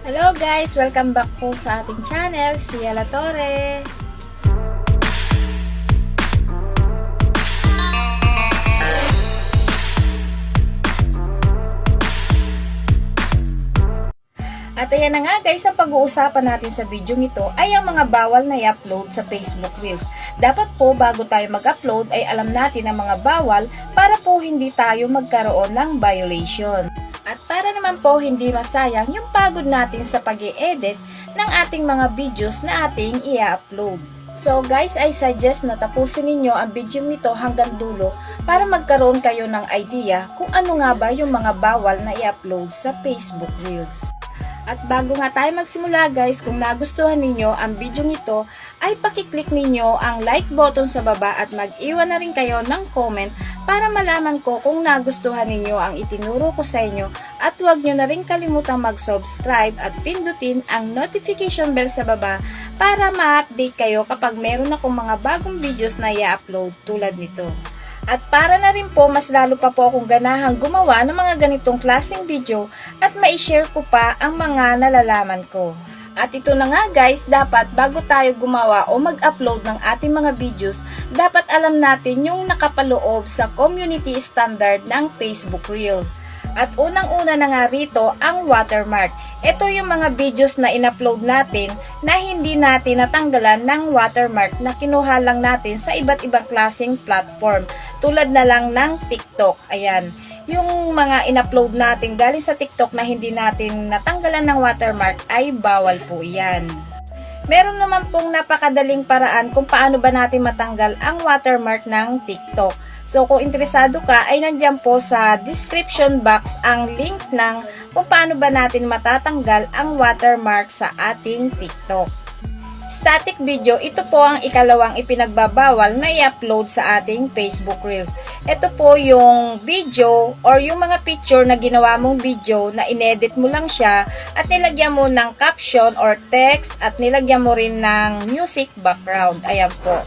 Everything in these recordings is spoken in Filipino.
Hello guys! Welcome back po sa ating channel, si Yala Torre. At ayan na nga guys, ang pag-uusapan natin sa video ito ay ang mga bawal na i-upload sa Facebook Reels. Dapat po bago tayo mag-upload ay alam natin ang mga bawal para po hindi tayo magkaroon ng violation. At para naman po hindi masayang yung pagod natin sa pag edit ng ating mga videos na ating i-upload. So guys, I suggest na tapusin ninyo ang video nito hanggang dulo para magkaroon kayo ng idea kung ano nga ba yung mga bawal na i-upload sa Facebook Reels. At bago nga tayo magsimula guys, kung nagustuhan ninyo ang video nito, ay pakiclick ninyo ang like button sa baba at mag-iwan na rin kayo ng comment para malaman ko kung nagustuhan ninyo ang itinuro ko sa inyo at huwag nyo na rin kalimutang mag-subscribe at pindutin ang notification bell sa baba para ma-update kayo kapag meron akong mga bagong videos na i-upload tulad nito. At para na rin po, mas lalo pa po akong ganahang gumawa ng mga ganitong klaseng video at ma-share ko pa ang mga nalalaman ko. At ito na nga guys, dapat bago tayo gumawa o mag-upload ng ating mga videos, dapat alam natin yung nakapaloob sa community standard ng Facebook Reels. At unang-una na nga rito ang watermark. Ito yung mga videos na in-upload natin na hindi natin natanggalan ng watermark na kinuha lang natin sa iba't ibang klaseng platform. Tulad na lang ng TikTok. Ayan. Yung mga in-upload natin galing sa TikTok na hindi natin natanggalan ng watermark ay bawal po yan. Meron naman pong napakadaling paraan kung paano ba natin matanggal ang watermark ng TikTok. So kung interesado ka ay nandiyan po sa description box ang link ng kung paano ba natin matatanggal ang watermark sa ating TikTok. Static video, ito po ang ikalawang ipinagbabawal na i-upload sa ating Facebook Reels. Ito po yung video or yung mga picture na ginawa mong video na inedit mo lang siya at nilagyan mo ng caption or text at nilagyan mo rin ng music background. Ayan po.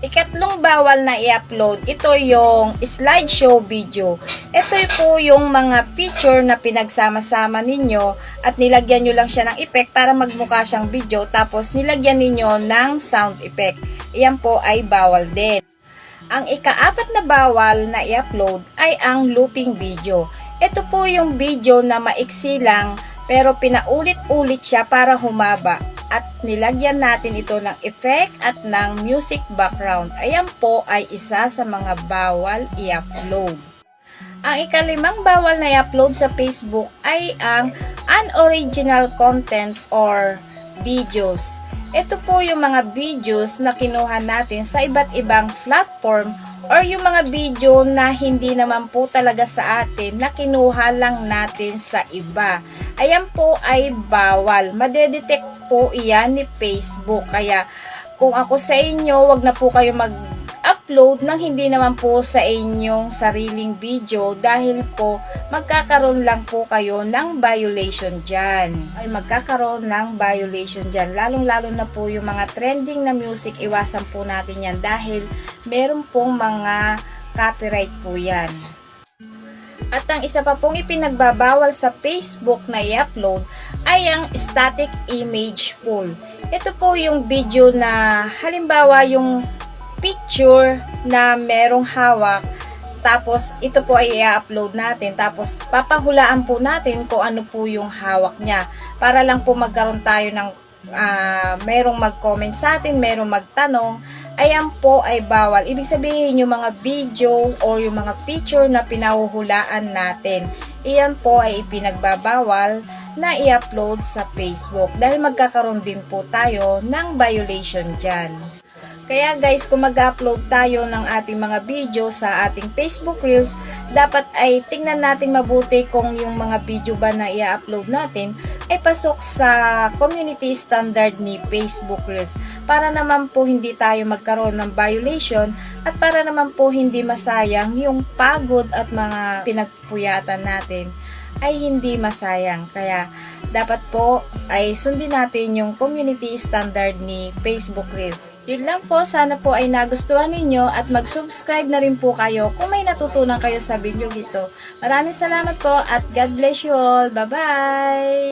Ikatlong bawal na i-upload, ito yung slideshow video. Ito po yung mga picture na pinagsama-sama ninyo at nilagyan nyo lang siya ng effect para magmukha siyang video tapos nilagyan ninyo ng sound effect. Iyan po ay bawal din. Ang ikaapat na bawal na i-upload ay ang looping video. Ito po yung video na maiksi lang pero pinaulit-ulit siya para humaba at nilagyan natin ito ng effect at ng music background. Ayan po ay isa sa mga bawal i-upload. Ang ikalimang bawal na i-upload sa Facebook ay ang unoriginal content or videos. Ito po yung mga videos na kinuha natin sa iba't ibang platform or yung mga video na hindi naman po talaga sa atin na kinuha lang natin sa iba. Ayan po ay bawal. Madedetect po iyan ni Facebook. Kaya kung ako sa inyo, wag na po kayo mag-upload ng hindi naman po sa inyong sariling video dahil po magkakaroon lang po kayo ng violation dyan. Ay magkakaroon ng violation dyan. Lalong-lalo na po yung mga trending na music, iwasan po natin yan dahil meron pong mga copyright po yan. At ang isa pa pong ipinagbabawal sa Facebook na i-upload ay ang static image pool. Ito po yung video na halimbawa yung picture na merong hawak tapos ito po ay i-upload natin tapos papahulaan po natin kung ano po yung hawak niya para lang po magkaroon tayo ng ah, merong mag-comment sa atin, merong magtanong ayan po ay bawal. Ibig sabihin yung mga video or yung mga picture na pinahuhulaan natin. Iyan po ay ipinagbabawal na i-upload sa Facebook dahil magkakaroon din po tayo ng violation dyan. Kaya guys, kung mag-upload tayo ng ating mga video sa ating Facebook Reels, dapat ay tingnan natin mabuti kung yung mga video ba na i-upload natin ay pasok sa community standard ni Facebook Reels para naman po hindi tayo magkaroon ng violation at para naman po hindi masayang yung pagod at mga pinagpuyatan natin ay hindi masayang. Kaya dapat po ay sundin natin yung community standard ni Facebook Reels. Yun lang po, sana po ay nagustuhan ninyo at mag-subscribe na rin po kayo kung may natutunan kayo sa video ito. Maraming salamat po at God bless you all. Bye-bye!